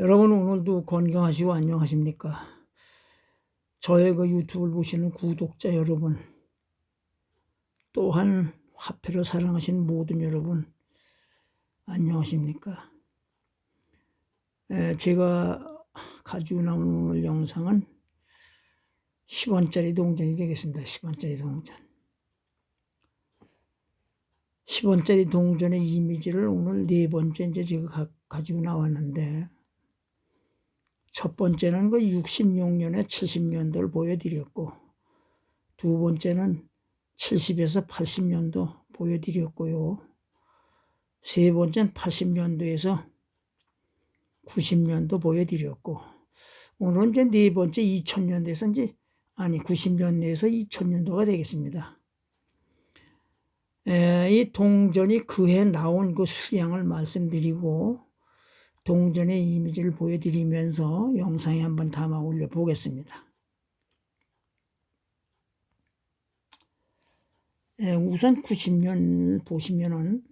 여러분 오늘도 건강하시고 안녕하십니까? 저의 그 유튜브를 보시는 구독자 여러분, 또한 화폐를 사랑하시는 모든 여러분, 안녕하십니까? 에, 제가 가지고 나온 오늘 영상은 10원짜리 동전이 되겠습니다. 10원짜리 동전. 10원짜리 동전의 이미지를 오늘 네 번째 이제 제가 가, 가지고 나왔는데, 첫 번째는 그 66년에 70년도를 보여드렸고, 두 번째는 70에서 80년도 보여드렸고요. 세 번째는 80년도에서 90년도 보여드렸고, 오늘은 이제 네 번째 2000년도에서 이제, 아니, 90년도에서 2000년도가 되겠습니다. 에, 이 동전이 그해 나온 그 수량을 말씀드리고, 동전의 이미지를 보여드리면서 영상에 한번 담아 올려 보겠습니다. 예, 우선 90년 보시면은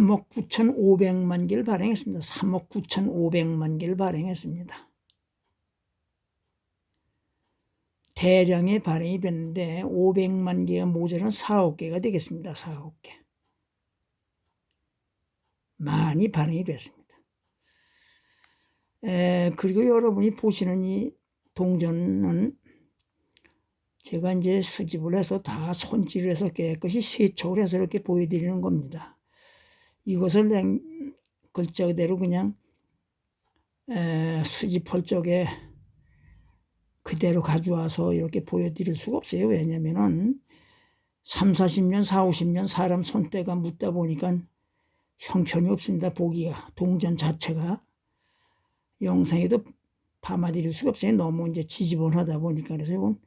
삼억 9,500만 개를 발행했습니다. 3억 9,500만 개를 발행했습니다. 대량의 발행이 됐는데 500만 개가 모자란 4억 개가 되겠습니다. 4억 개. 많이 발행이 됐습니다. 에, 그리고 여러분이 보시는 이 동전은 제가 이제 수집을 해서 다 손질을 해서 깨끗이 세척을 해서 이렇게 보여드리는 겁니다. 이것을 냉, 글자 그대로 그냥 에, 수집할 적에 그대로 가져와서 이렇게 보여드릴 수가 없어요. 왜냐면은 3, 40년, 4, 50년 사람 손때가 묻다 보니까 형편이 없습니다. 보기가 동전 자체가 영상에도 담아드릴 수가 없어요. 너무 이제 지지분하다 보니까 그래서 이건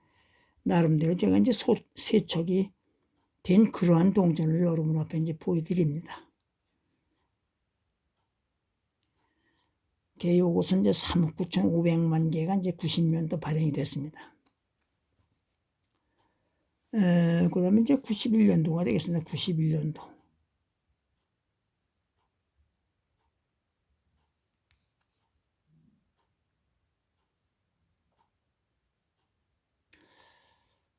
나름대로 제가 이제 소, 세척이 된 그러한 동전을 여러분 앞에 이제 보여드립니다. 요것은 이제 3억 9,500만 개가 이제 90년도 발행이 됐습니다. 에, 그 다음에 이제 91년도가 되겠습니다. 91년도.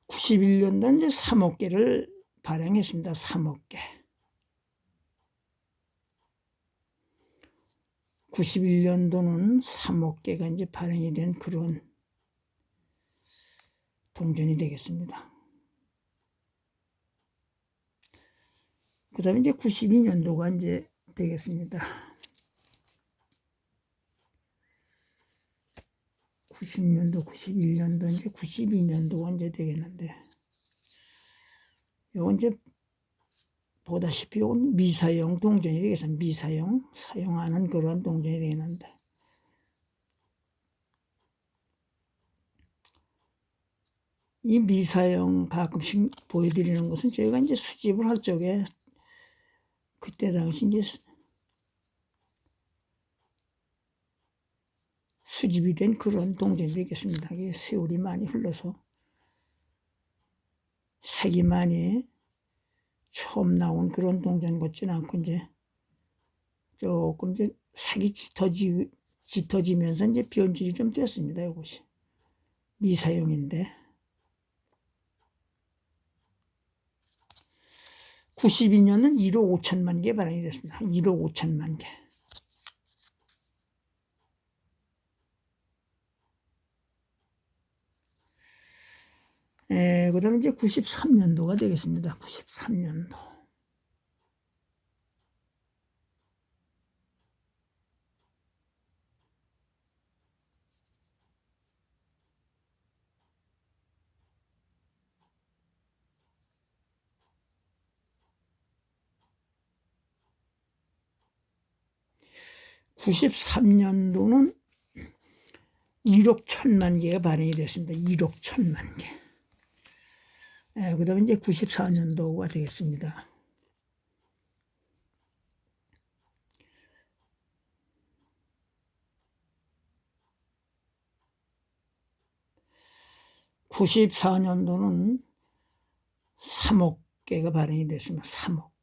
(91년도) 이제 3억 개를 발행했습니다. 3억 개. 91년도는 3억 개가 이제 발행이 된 그런 동전이 되겠습니다. 그 다음에 이제 92년도가 이제 되겠습니다. 90년도, 91년도, 이제 92년도가 이제 되겠는데, 요건 이제 보다시피 미사용 동전이 되겠습니다. 미사용, 사용하는 그런 동전이 되겠는데. 이 미사용 가끔씩 보여드리는 것은 저희가 이제 수집을 할 적에 그때 당시 이제 수집이 된 그런 동전이 되겠습니다. 세월이 많이 흘러서 색이 많이 처음 나온 그런 동전 같지는 않고 이제 조금 이제 색이 짙어지, 짙어지면서 이제 변질이 좀 됐습니다. 이것이 미사용인데 92년은 1억 5천만 개 발행이 됐습니다. 1억 5천만 개. 에, 그 다음에 이제 93년도가 되겠습니다. 93년도. (93년도는) 1억 천만 개가 발행이 됐습니다. 1억 천만 개. 예, 그 다음에 이제 94년도가 되겠습니다. 구십사 년도는 3억 개가 발행이 됐으면 3억.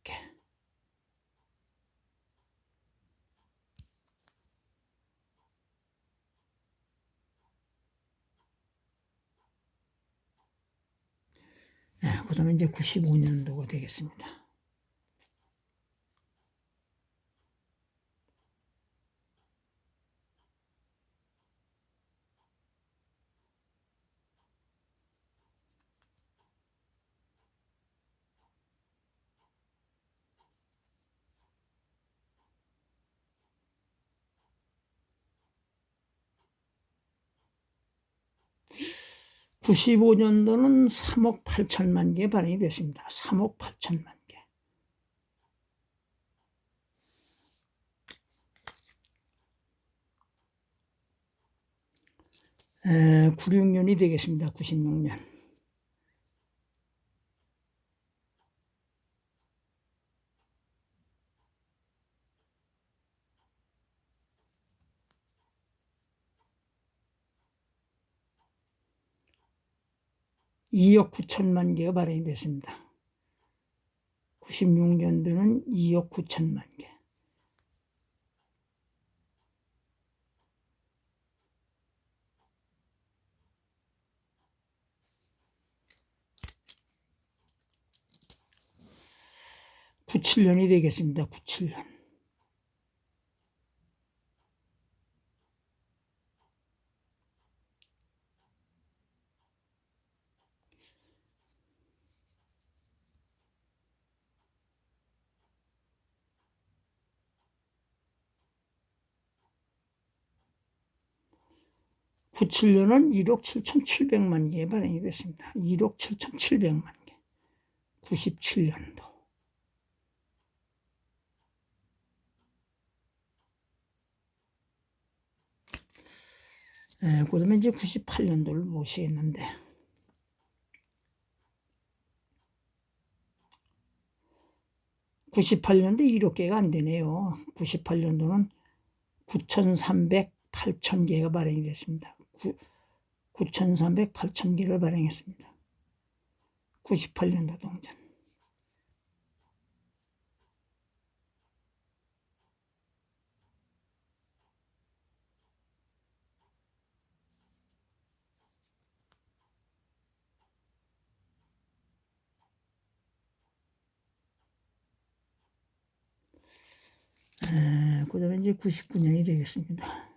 네, 그 다음에 이제 95년도가 되겠습니다. 구십오 년도는 3억 8천만 개 발행이 됐습니다. 3억 8천만 개. 에, 96년이 되겠습니다. 96년. 이억 9천만 개가 발행이 됐습니다. 96년도는 2억 9천만 개. (97년이) 되겠습니다. (97년) (97년은) (1억 7천7백만 개) 발행이 됐습니다. (1억 7천7백만 개) (97년도) 에, 그다음에 이제 98년도를 보시겠는데 (98년도) (1억 개가) 안 되네요 (98년도는) (9,300) (8천) 개가 발행이 됐습니다. 9,300, 8천 개를 발행했습니다. 98년도 동전. 그 다음에 이제 99년이 되겠습니다.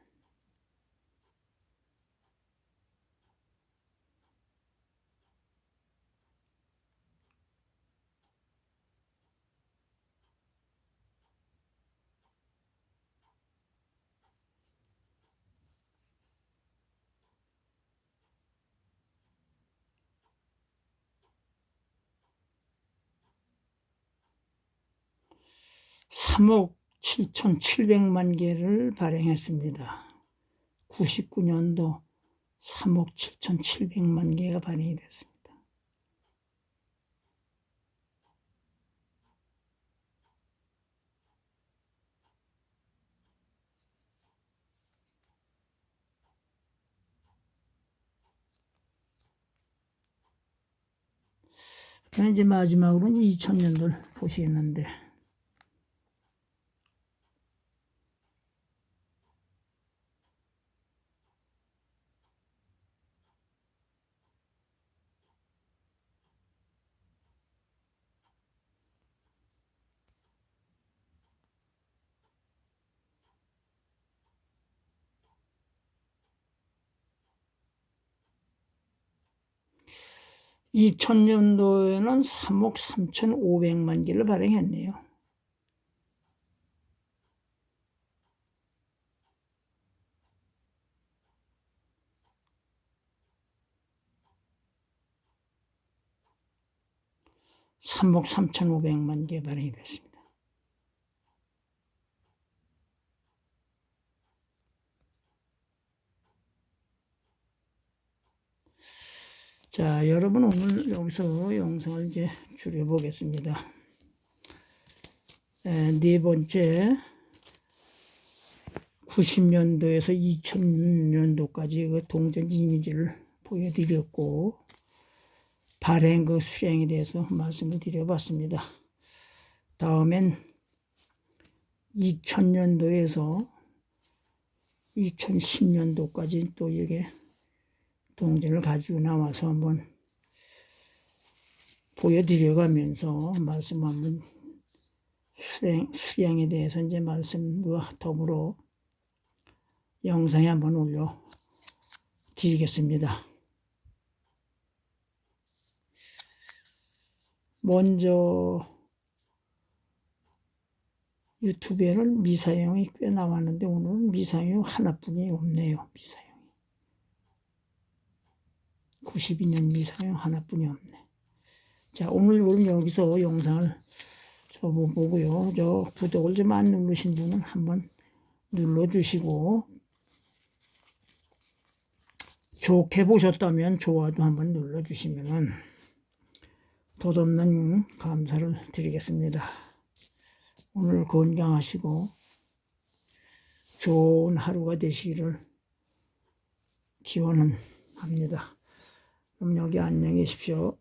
(3억 7천7백만 개를 발행했습니다. 99년도 3억 7천7백만 개가 발행이 됐습니다. 이제 마지막으로 이제 2000년도를 보시겠는데 2000년도에는 3억 3,500만 개를 발행했네요. (3억 3,500만 개 발행이 됐습니다. 자, 여러분 오늘 여기서 영상을 이제 줄여보겠습니다. 에, 네 번째 90년도에서 2000년도까지 그 동전 이미지를 보여드렸고 발행 그 수량에 대해서 말씀을 드려봤습니다. 다음엔 2000년도에서 2010년도까지 또 이게 동전을 가지고 나와서 한번 보여드려가면서 말씀 한번 수량, 수량에 대해서 이제 말씀과 더불어 영상에 한번 올려 드리겠습니다. 먼저 유튜브에는 미사용이 꽤 나왔는데 오늘은 미사용 하나뿐이 없네요. 미사용이. 92년 미사용 하나뿐이 없네. 자, 오늘 오늘 여기서 영상을 저 보고요. 저 구독을 좀 안 누르신 분은 한번 눌러주시고 좋게 보셨다면 좋아도 한번 눌러주시면은 덧없는 감사를 드리겠습니다. 오늘 건강하시고 좋은 하루가 되시기를 기원합니다. 그럼 여기 안녕히 계십시오.